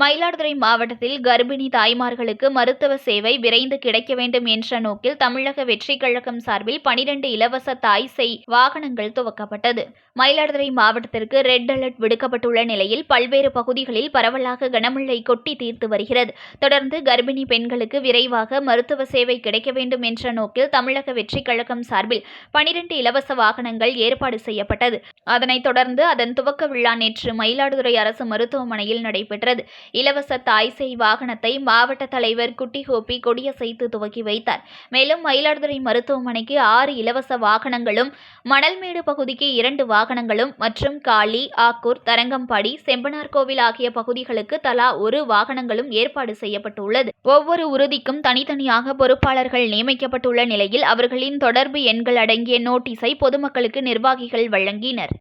மயிலாடுதுறை மாவட்டத்தில் கர்ப்பிணி தாய்மார்களுக்கு மருத்துவ சேவை விரைந்து கிடைக்க வேண்டும் என்ற நோக்கில் தமிழக வெற்றிக் கழகம் சார்பில் பனிரெண்டு இலவச தாய் செய் வாகனங்கள் துவக்கப்பட்டது. மயிலாடுதுறை மாவட்டத்திற்கு ரெட் அலர்ட் விடுக்கப்பட்டுள்ள நிலையில் பல்வேறு பகுதிகளில் பரவலாக கனமழை கொட்டி தீர்த்து வருகிறது. தொடர்ந்து கர்ப்பிணி பெண்களுக்கு விரைவாக மருத்துவ சேவை கிடைக்க வேண்டும் என்ற நோக்கில் தமிழக வெற்றிக் கழகம் சார்பில் பனிரெண்டு இலவச வாகனங்கள் ஏற்பாடு செய்யப்பட்டது. அதனைத் தொடர்ந்து அதன் துவக்க விழா நேற்று மயிலாடுதுறை அரசு மருத்துவமனையில் நடைபெற்றது. இலவச தாய் சேய் வாகனத்தை மாவட்ட தலைவர் குட்டி கோபி கொடியசைத்து துவக்கி வைத்தார். மேலும் மயிலாடுதுறை மருத்துவமனைக்கு ஆறு இலவச வாகனங்களும் மணல்மேடு பகுதிக்கு இரண்டு வாகனங்களும் மற்றும் காளி ஆக்கூர் தரங்கம்பாடி செம்பனார்கோவில் ஆகிய பகுதிகளுக்கு தலா ஒரு வாகனங்களும் ஏற்பாடு செய்யப்பட்டுள்ளது. ஒவ்வொரு உறுதிக்கும் தனித்தனியாக பொறுப்பாளர்கள் நியமிக்கப்பட்டுள்ள நிலையில் அவர்களின் தொடர்பு எண்கள் அடங்கிய நோட்டீஸை பொதுமக்களுக்கு நிர்வாகிகள் வழங்கினர்.